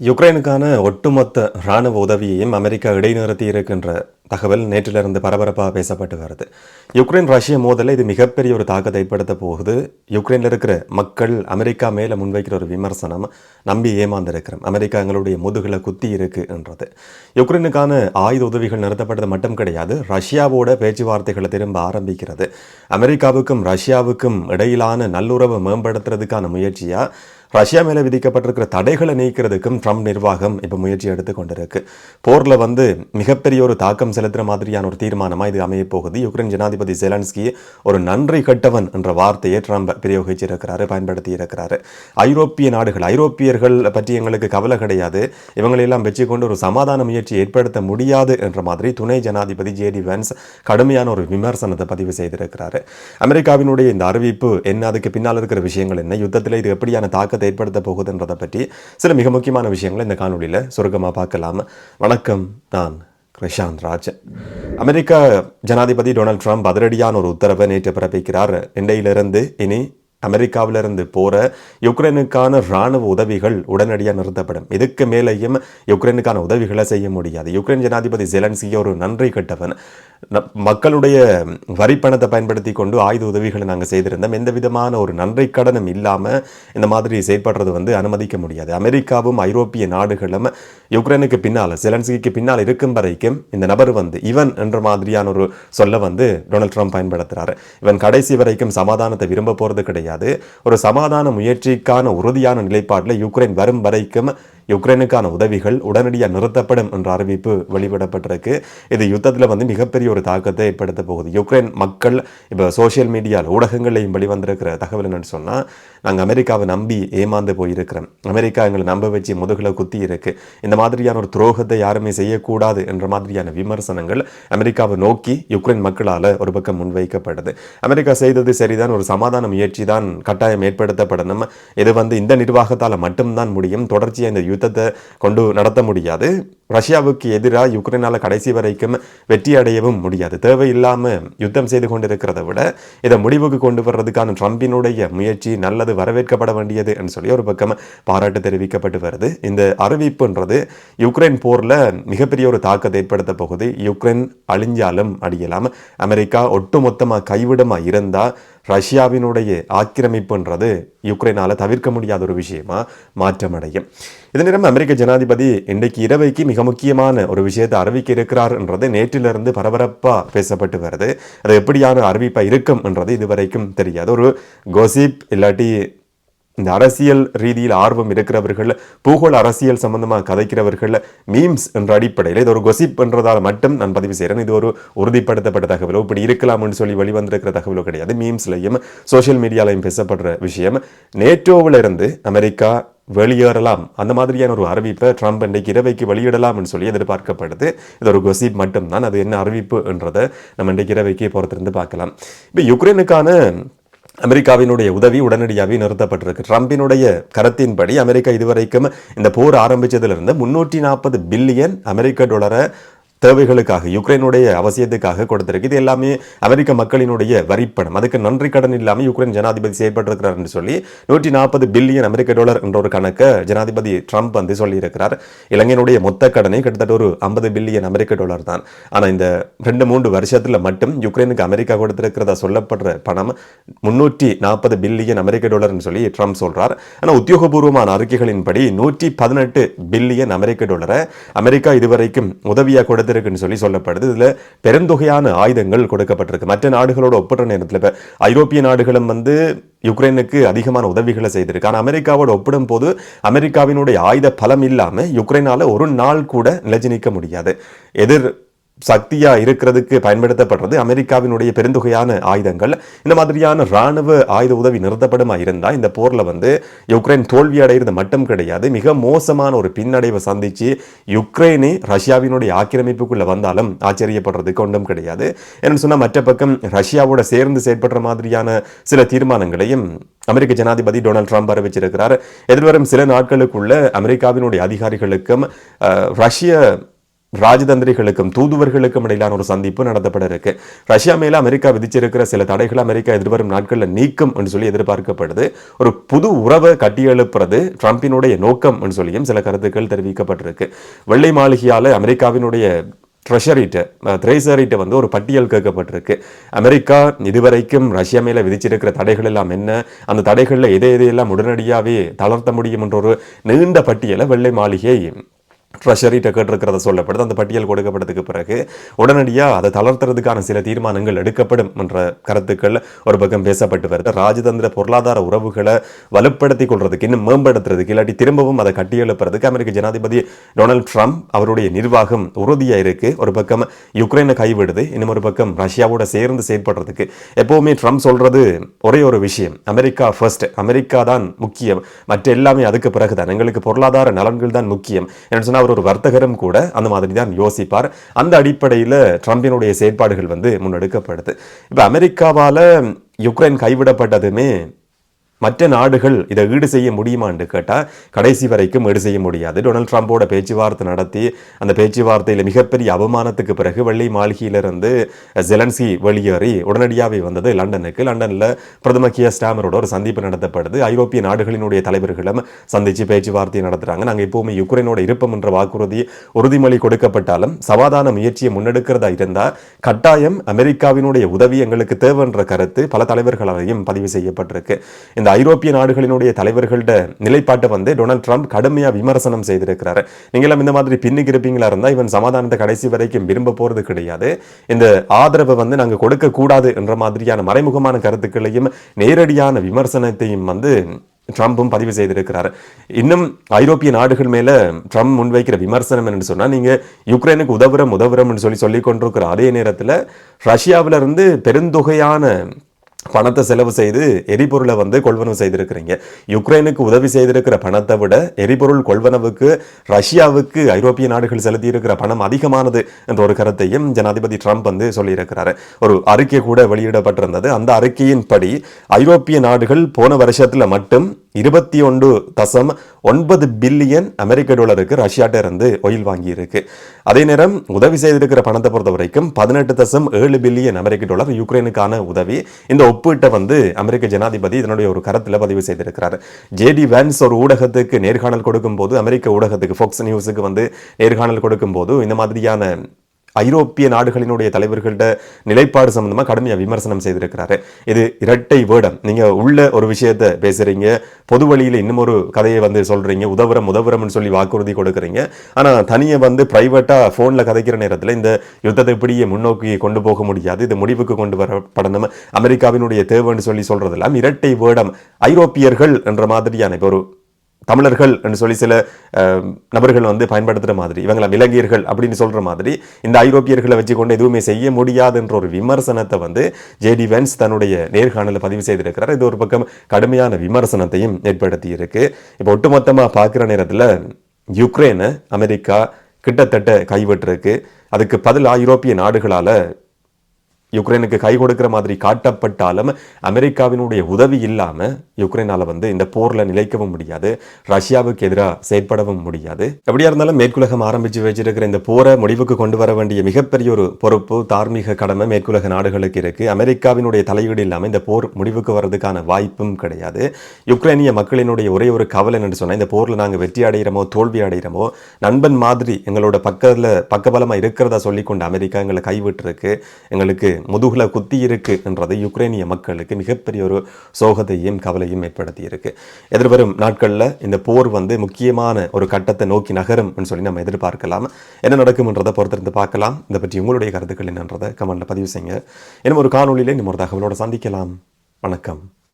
யுக்ரைனுக்கான ஒட்டுமொத்த இராணுவ உதவியையும் அமெரிக்கா இடைநிறுத்தி இருக்கின்ற தகவல் நேற்றிலிருந்து பரபரப்பாக பேசப்பட்டு வருது. யுக்ரைன் ரஷ்ய மோதலில் இது மிகப்பெரிய ஒரு தாக்கத்தை ஏற்படுத்த போகுது. யுக்ரைனில் இருக்கிற மக்கள் அமெரிக்கா மேலே முன்வைக்கிற ஒரு விமர்சனம் நம்பி ஏமாந்திருக்கிறோம். அமெரிக்கா எங்களுடைய முதுகில் குத்தி இருக்குன்றது யுக்ரைனுக்கான ஆயுத உதவிகள் நிறுத்தப்பட்டது மட்டும் கிடையாது ரஷ்யாவோட பேச்சுவார்த்தைகளை திரும்ப ஆரம்பிக்கிறது. அமெரிக்காவுக்கும் ரஷ்யாவுக்கும் இடையிலான நல்லுறவை மேம்படுத்துறதுக்கான முயற்சியாக ரஷ்யா மேலே விதிக்கப்பட்டிருக்கிற தடைகளை நீக்கிறதுக்கும் ட்ரம்ப் நிர்வாகம் இப்போ முயற்சி எடுத்து கொண்டிருக்கு. போரில் வந்து மிகப்பெரிய ஒரு தாக்கம் செலுத்துகிற மாதிரியான ஒரு தீர்மானமாக இது அமையப்போகுது யுக்ரைன் ஜனாதிபதி ஜெலன்ஸ்கி ஒரு நன்றி கட்டவன் என்ற வார்த்தையை ட்ரம்ப் பிரயோகிச்சிருக்கிறாரு பயன்படுத்தி இருக்கிறாரு ஐரோப்பிய நாடுகள் ஐரோப்பியர்கள் பற்றி எங்களுக்கு கவலை கிடையாது. இவங்களெல்லாம் வச்சுக்கொண்டு ஒரு சமாதான முயற்சி ஏற்படுத்த முடியாது என்ற மாதிரி துணை ஜனாதிபதி ஜேடி வென்ஸ் கடுமையான ஒரு விமர்சனத்தை பதிவு செய்திருக்கிறாரு. அமெரிக்காவினுடைய இந்த அறிவிப்பு என்ன அதுக்கு பின்னால் இருக்கிற விஷயங்கள் என்ன யுத்தத்தில் இது எப்படியான தாக்கத்தை ஏற்படுத்த போகுதுன்றதை பற்றி சில மிக முக்கியமான விஷயங்களை இந்த காணொலியில் சுருக்கமாக பார்க்கலாம். வணக்கம் நான் கிருஷாந்த் ராஜ். அமெரிக்க ஜனாதிபதி டொனால்ட் ட்ரம்ப் அதிரடியான ஒரு உத்தரவை நேற்று பிறப்பிக்கிறார். இண்டையிலிருந்து இனி அமெரிக்காவிலிருந்து போகிற யுக்ரைனுக்கான இராணுவ உதவிகள் உடனடியாக நிறுத்தப்படும். இதுக்கு மேலேயும் யுக்ரைனுக்கான உதவிகளை செய்ய முடியாது. யுக்ரைன் ஜனாதிபதி ஜெலன்ஸ்கி ஒரு நன்றி கட்டவன். மக்களுடைய வரிப்பணத்தை பயன்படுத்தி கொண்டு ஆயுத உதவிகளை நாங்கள் செய்திருந்தோம். எந்த விதமான ஒரு நன்றி கடனும் இல்லாமல் இந்த மாதிரி செயற்படுறது வந்து அனுமதிக்க முடியாது. அமெரிக்காவும் ஐரோப்பிய நாடுகளும் யுக்ரைனுக்கு பின்னால் செலன்ஸ்கிக்கு பின்னால் இருக்கும் வரைக்கும் இந்த நபர் வந்து இவன் என்ற மாதிரியான ஒரு சொல்ல வந்து டொனால்ட் ட்ரம்ப் பயன்படுத்துறாரு. இவன் கடைசி வரைக்கும் சமாதானத்தை விரும்ப போறது கிடையாது. ஒரு சமாதான முயற்சிக்கான உறுதியான நிலைப்பாட்டில் யுக்ரைன் வரும் வரைக்கும் யுக்ரைனுக்கான உதவிகள் உடனடியாக நிறுத்தப்படும் என்ற அறிவிப்பு வெளியிடப்பட்டிருக்கு. இது யுத்தத்தில் வந்து மிகப்பெரிய ஒரு தாக்கத்தை ஏற்படுத்த போகுது. யுக்ரைன் மக்கள் இப்போ சோஷியல் மீடியாவில் ஊடகங்களையும் வெளிவந்திருக்கிற தகவல் என்னன்னு சொன்னால் நாங்கள் அமெரிக்காவை நம்பி ஏமாந்து போயிருக்கிறோம். அமெரிக்கா எங்களை நம்ப வச்சு முதுகில் குத்தி இருக்கு. இந்த மாதிரியான ஒரு துரோகத்தை யாருமே செய்யக்கூடாது என்ற மாதிரியான விமர்சனங்கள் அமெரிக்காவை நோக்கி யுக்ரைன் மக்களால் ஒரு பக்கம் முன்வைக்கப்படுது. அமெரிக்கா செய்தது சரிதான் ஒரு சமாதான முயற்சி தான் கட்டாயம் ஏற்படுத்தப்படணும். இது வந்து இந்த நிர்வாகத்தால் மட்டும்தான் முடியும். தொடர்ச்சியாக இந்த யுத்தத்தை கொண்டு நடத்த முடியாது. ரஷ்யாவுக்கு எதிராக யுக்ரைனால கடைசி வரைக்கும் வெற்றி அடையவும் முடியாது. தேவையில்லாமல் யுத்தம் செய்து கொண்டிருக்கிறத விட இதை முடிவுக்கு கொண்டு வர்றதுக்கான ட்ரம்பினுடைய முயற்சி நல்லது வரவேற்கப்பட வேண்டியது என்று சொல்லி ஒரு பக்கம் பாராட்டு தெரிவிக்கப்பட்டு வருது. இந்த அறிவிப்புன்றது யுக்ரைன் போரில் மிகப்பெரிய ஒரு தாக்கத்தை ஏற்படுத்த போகுது. யுக்ரைன் அழிஞ்சாலும் அடியலாம். அமெரிக்கா ஒட்டுமொத்தமாக கைவிடமா இருந்தால் ரஷ்யாவினுடைய ஆக்கிரமிப்புன்றது யுக்ரைனால் தவிர்க்க முடியாத ஒரு விஷயமா மாற்றமடையும். இதே நேரம் அமெரிக்க ஜனாதிபதி இன்றைக்கு இரவைக்கு மிக முக்கியமான ஒரு விஷயத்தை அறிவிக்க இருக்கிறார்ன்றது நேற்றிலிருந்து பரபரப்பாக பேசப்பட்டு வருது. அது எப்படியான அறிவிப்பாக இருக்கும் என்றது இதுவரைக்கும் தெரியாது. ஒரு கோசிப் இல்லாட்டி இந்த அரசியல் ரீதியில் ஆர்வம் இருக்கிறவர்கள் பூகோள அரசியல் சம்பந்தமாக கதைக்கிறவர்கள் மீம்ஸ் என்ற அடிப்படையில் இது ஒரு கொசிப் என்றதால் மட்டும் நான் பதிவு செய்கிறேன். இது ஒரு உறுதிப்படுத்தப்பட்ட தகவலோ. இப்படி இருக்கலாம்னு சொல்லி வெளிவந்திருக்கிற தகவலோ கிடையாது. மீம்ஸ்லையும் சோஷியல் மீடியாலையும் பேசப்படுற விஷயம். நேட்டோவிலிருந்து அமெரிக்கா வெளியேறலாம். அந்த மாதிரியான ஒரு அறிவிப்பை ட்ரம்ப் இன்றைக்கு இரவைக்கு வெளியிடலாம்னு சொல்லி எதிர்பார்க்கப்படுது. இது ஒரு கொசிப் மட்டும்தான். அது என்ன அறிவிப்பு என்றதை நம்ம இன்றைக்கு இரவைக்கு பொறுத்திருந்து பார்க்கலாம். இப்போ யுக்ரைனுக்கான அமெரிக்காவினுடைய உதவி உடனடியாகவே நிறுத்தப்பட்டிருக்கு. ட்ரம்பினுடைய கருத்தின்படி அமெரிக்கா இதுவரைக்கும் இந்த போர் ஆரம்பிச்சதிலிருந்து முன்னூற்றி நாற்பது பில்லியன் அமெரிக்க டாலரை தேவைகளுக்காக யுக்ரைனுடைய அவசியத்துக்காக கொடுத்திருக்கு. இது எல்லாமே அமெரிக்க மக்களினுடைய வரிப்பணம். அதுக்கு நன்றி கடன் இல்லாமல் யுக்ரைன் ஜனாதிபதி செயல்பட்டிருக்கிறார்னு சொல்லி நூற்றி நாற்பது பில்லியன் அமெரிக்க டாலர் என்ற ஒரு கணக்கை ஜனாதிபதி ட்ரம்ப் வந்து சொல்லியிருக்கிறார். இலங்கையினுடைய மொத்த கடனை கிட்டத்தட்ட ஒரு ஐம்பது பில்லியன் அமெரிக்க டாலர் தான். ஆனால் இந்த ரெண்டு மூன்று வருஷத்தில் மட்டும் யுக்ரைனுக்கு அமெரிக்கா கொடுத்திருக்கிறதா சொல்லப்படுற பணம் முன்னூற்றி நாற்பது பில்லியன் அமெரிக்க டாலர்னு சொல்லி ட்ரம்ப் சொல்றார். ஆனால் உத்தியோகபூர்வமான அறிக்கைகளின்படி நூற்றி பதினெட்டு பில்லியன் அமெரிக்க டாலரை அமெரிக்கா இதுவரைக்கும் உதவியாக கொடுத்து கொடுத்திருக்குன்னு சொல்லி சொல்லப்படுது. இதில் பெருந்தொகையான ஆயுதங்கள் கொடுக்கப்பட்டிருக்கு. மற்ற நாடுகளோட ஒப்பிடுற நேரத்தில் இப்போ ஐரோப்பிய நாடுகளும் வந்து யுக்ரைனுக்கு அதிகமான உதவிகளை செய்திருக்கு. ஆனால் அமெரிக்காவோட ஒப்பிடும் போது அமெரிக்காவினுடைய ஆயுத பலம் இல்லாமல் யுக்ரைனால ஒரு நாள் கூட நிலைச்சு நிற்க முடியாது. எதிர் சக்தியாக இருக்கிறதுக்கு பயன்படுத்தப்படுறது அமெரிக்காவினுடைய பெருந்தொகையான ஆயுதங்கள். இந்த மாதிரியான இராணுவ ஆயுத உதவி நிறுத்தப்படுமா இருந்தால் இந்த போரில் வந்து யுக்ரைன் தோல்வி அடைகிறது மட்டும் கிடையாது. மிக மோசமான ஒரு பின்னடைவை சந்தித்து யுக்ரைனே ரஷ்யாவினுடைய ஆக்கிரமிப்புக்குள்ளே வந்தாலும் ஆச்சரியப்படுறதுக்கு ஒன்றும் கிடையாது. என்னென்னு சொன்னால் மற்ற பக்கம் ரஷ்யாவோட சேர்ந்து செயற்படுற மாதிரியான சில தீர்மானங்களையும் அமெரிக்க ஜனாதிபதி டொனால்ட் ட்ரம்ப் அறிவிச்சிருக்கிறார் எதிர்வரும் சில நாட்களுக்குள்ள அமெரிக்காவினுடைய அதிகாரிகளுக்கும் ரஷ்ய ராஜதந்திரிகளுக்கும் தூதுவர்களுக்கும் இடையிலான ஒரு சந்திப்பு நடத்தப்பட இருக்கு ரஷ்யா மேல அமெரிக்கா விதிச்சிருக்கிற சில தடைகளை அமெரிக்கா எதிர்வரும் நாட்களில் நீக்கும் என்று சொல்லி எதிர்பார்க்கப்படுது. ஒரு புது உறவை கட்டியெழுப்புறது ட்ரம்பினுடைய நோக்கம் என்று சொல்லியும் சில கருத்துக்கள் தெரிவிக்கப்பட்டிருக்கு. வெள்ளை மாளிகையால் அமெரிக்காவினுடைய ட்ரெஷரிட்ட த்ரேசரிட்ட வந்து ஒரு பட்டியல் கேட்கப்பட்டிருக்கு. அமெரிக்கா இதுவரைக்கும் ரஷ்யா மேலே விதிச்சிருக்கிற தடைகள் எல்லாம் என்ன? அந்த தடைகளில் எதை எதையெல்லாம் உடனடியாகவே தளர்த்த முடியும் என்ற ஒரு நீண்ட பட்டியலை வெள்ளை மாளிகை ட்ரெஷரிட்ட கேட்டிருக்கிறத சொல்லப்படுது. அந்த பட்டியல் கொடுக்கப்பட்டதுக்கு பிறகு உடனடியாக அதை தளர்த்துறதுக்கான சில தீர்மானங்கள் எடுக்கப்படும் என்ற கருத்துக்கள் ஒரு பக்கம் பேசப்பட்டு வருது. ராஜதந்திர பொருளாதார உறவுகளை வலுப்படுத்திக் கொள்றதுக்கு இன்னும் மேம்படுத்துறதுக்கு இல்லாட்டி திரும்பவும் அதை கட்டியெழுப்புறதுக்கு அமெரிக்க ஜனாதிபதி டொனால்ட் ட்ரம்ப் அவருடைய நிர்வாகம் உறுதியாக இருக்கு. ஒரு பக்கம் யுக்ரைனை கைவிடுது இன்னும் ஒரு பக்கம் ரஷ்யாவோட சேர்ந்து செயற்படுறதுக்கு. எப்பவுமே ட்ரம்ப் சொல்றது ஒரே ஒரு விஷயம். அமெரிக்கா ஃபர்ஸ்ட் அமெரிக்கா தான் முக்கியம். மற்ற எல்லாமே அதுக்கு பிறகு தான் எங்களுக்கு பொருளாதார நலன்கள் தான் முக்கியம். என்ன சொன்னால் அவர் ஒரு வர்த்தகரும் கூட அந்த மாதிரி தான் யோசிப்பார். அந்த அடிப்படையில் ட்ரம்பினுடைய செயற்பாடுகள் வந்து முன்னெடுக்கப்படுது. இப்போ அமெரிக்காவால் யுக்ரைன் கைவிடப்பட்டதுமே மற்ற நாடுகள் இதை ஈடு செய்ய முடியுமான்னு கேட்டால் கடைசி வரைக்கும் ஈடு செய்ய முடியாது. டொனால்ட் ட்ரம்போட பேச்சுவார்த்தை நடத்தி அந்த பேச்சுவார்த்தையில் மிகப்பெரிய அவமானத்துக்கு பிறகு வெள்ளை மாளிகையிலிருந்து ஜெலன்சி வெளியேறி உடனடியாகவே வந்தது லண்டனுக்கு. லண்டனில் பிரதமர் கியா ஸ்டாமரோட ஒரு சந்திப்பு நடத்தப்படுது. ஐரோப்பிய நாடுகளினுடைய தலைவர்களும் சந்தித்து பேச்சுவார்த்தை நடத்துகிறாங்க நாங்கள் எப்போவுமே யுக்ரைனோட இருப்போம் என்ற வாக்குறுதி உறுதிமொழி கொடுக்கப்பட்டாலும் சமாதான முயற்சியை முன்னெடுக்கிறதா இருந்தால் கட்டாயம் அமெரிக்காவினுடைய உதவி எங்களுக்கு தேவைன்ற கருத்து பல தலைவர்களாலையும் பதிவு செய்யப்பட்டிருக்கு. இந்த ஐரோப்பிய நாடுகளினுடைய தலைவர்களோட நிலைப்பாட்டை வந்து டொனால்ட் ட்ரம்ப் கடுமையாக விமர்சனம் செய்திருக்கிறாரு. நீங்களும் இந்த மாதிரி பின்னுக்கு இருப்பீங்களா இருந்தால் இவன் சமாதானத்தை கடைசி வரைக்கும் விரும்ப போகிறது கிடையாது. இந்த ஆதரவை வந்து நாங்கள் கொடுக்கக்கூடாது என்ற மாதிரியான மறைமுகமான கருத்துக்களையும் நேரடியான விமர்சனத்தையும் வந்து ட்ரம்ப்பும் பதிவு செய்திருக்கிறார். இன்னும் ஐரோப்பிய நாடுகள் மேலே ட்ரம்ப் முன்வைக்கிற விமர்சனம் என்னென்னு சொன்னால் நீங்கள் யுக்ரைனுக்கு உதவுறம் உதவுறம்னு சொல்லி சொல்லி கொண்டிருக்கிற அதே நேரத்தில் ரஷ்யாவிலிருந்து பெருந்தொகையான பணத்தை செலவு செய்து எரிபொருளை வந்து கொள்வனவு செய்திருக்கிறீங்க. யுக்ரைனுக்கு உதவி செய்திருக்கிற பணத்தை விட எரிபொருள் கொள்வனவுக்கு ரஷ்யாவுக்கு ஐரோப்பிய நாடுகள் செலுத்தியிருக்கிற பணம் அதிகமானது என்ற ஒரு கருத்தையும் ஜனாதிபதி ட்ரம்ப் வந்து சொல்லியிருக்கிறாரு. ஒரு அறிக்கை கூட வெளியிடப்பட்டிருந்தது. அந்த அறிக்கையின்படி ஐரோப்பிய நாடுகள் போன வருஷத்தில் மட்டும் இருபத்தி ஒன்று தசம் ஒன்பது பில்லியன் அமெரிக்க டாலருக்கு ரஷ்யாட்ட இருந்து ஒயில் வாங்கியிருக்கு. அதே நேரம் உதவி செய்திருக்கிற பணத்தை பொறுத்த வரைக்கும் பதினெட்டு தசம் ஏழு பில்லியன் அமெரிக்க டாலர் யுக்ரைனுக்கான உதவி. இந்த ஒப்பீட்டை வந்து அமெரிக்க ஜனாதிபதி இதனுடைய ஒரு கருத்தில் பதிவு செய்திருக்கிறார். ஜேடி வேன்ஸ் ஒரு ஊடகத்துக்கு நேர்காணல் கொடுக்கும் போது அமெரிக்க ஊடகத்துக்கு ஃபோக்ஸ் நியூஸுக்கு வந்து நேர்காணல் கொடுக்கும் போது இந்த மாதிரியான ஐரோப்பிய நாடுகளினுடைய தலைவர்கள்ட நிலைப்பாடு சம்பந்தமாக கடுமையாக விமர்சனம் செய்திருக்கிறாரு. இது இரட்டை வேடம். நீங்கள் உள்ள ஒரு விஷயத்தை பேசுகிறீங்க பொது வழியில் இன்னும் ஒரு கதையை வந்து சொல்கிறீங்க உதவுறம் உதவுறம்னு சொல்லி வாக்குறுதி கொடுக்குறீங்க. ஆனால் தனியை வந்து ப்ரைவேட்டாக ஃபோனில் கதைக்கிற நேரத்தில் இந்த யுத்தத்தை இப்படியே முன்னோக்கி கொண்டு போக முடியாது. இது முடிவுக்கு கொண்டு வரப்படணும். அமெரிக்காவினுடைய தேவைன்னு சொல்லி சொல்றதெல்லாம் இரட்டை வேடம். ஐரோப்பியர்கள் என்ற மாதிரியான இப்போ ஒரு தமிழர்கள் என்று சொல்லி சில நபர்கள் வந்து பயன்படுத்துகிற மாதிரி இவங்களாம் இலங்கையர்கள் அப்படின்னு சொல்கிற மாதிரி இந்த ஐரோப்பியர்களை வச்சுக்கொண்டு எதுவுமே செய்ய முடியாது என்ற ஒரு விமர்சனத்தை வந்து ஜேடி வென்ஸ் தன்னுடைய நேர்காணலில் பதிவு செய்திருக்கிறார். இது ஒரு பக்கம் கடுமையான விமர்சனத்தையும் ஏற்படுத்தி இருக்கு இப்போ ஒட்டுமொத்தமாக பார்க்குற நேரத்தில் யுக்ரைனை அமெரிக்கா கிட்டத்தட்ட கைவிட்டிருக்கு. அதுக்கு பதில் ஐரோப்பிய நாடுகளால் யுக்ரைனுக்கு கை கொடுக்கிற மாதிரி காட்டப்பட்டாலும் அமெரிக்காவினுடைய உதவி இல்லாமல் யுக்ரைனால் வந்து இந்த போரில் நிலைக்கவும் முடியாது. ரஷ்யாவுக்கு எதிராக செயற்படவும் முடியாது. எப்படியா இருந்தாலும் மேற்குலகம் ஆரம்பித்து வச்சிருக்கிற இந்த போரை முடிவுக்கு கொண்டு வர வேண்டிய மிகப்பெரிய ஒரு பொறுப்பு தார்மீக கடமை மேற்குலக நாடுகளுக்கு இருக்குது அமெரிக்காவினுடைய தலையீடு இல்லாமல் இந்த போர் முடிவுக்கு வர்றதுக்கான வாய்ப்பும் கிடையாது. யுக்ரைனிய மக்களினுடைய ஒரே ஒரு கவலை என்று சொன்னால் இந்த போரில் நாங்கள் வெற்றி அடைகிறோமோ தோல்வி அடைகிறோமோ நண்பன் மாதிரி எங்களோட பக்கத்தில் பக்கபலமாக இருக்கிறதா சொல்லிக்கொண்டு அமெரிக்கா எங்களை கைவிட்டிருக்கு. எங்களுக்கு முதுகில் குத்தி இருக்கு என்றது யுக்ரைனிய மக்களுக்கு மிகப்பெரிய ஒரு சோகத்தையும் கவலையும் ஏற்படுத்தி இருக்கு எதிர்வரும் நாட்களில் இந்த போர் வந்து முக்கியமான ஒரு கட்டத்தை நோக்கி நகரும் சொல்லி நம்ம எதிர்பார்க்கலாம். என்ன நடக்கும்ன்றதை பொறுத்திருந்து பார்க்கலாம். இதை பற்றி உங்களுடைய கருத்துக்கள் என்னன்றதை கமெண்ட்டில் பதிவு செய்யுங்க. இன்னும் ஒரு காணொலியில் இன்னும் ஒரு தகவலோட சந்திக்கலாம். வணக்கம்.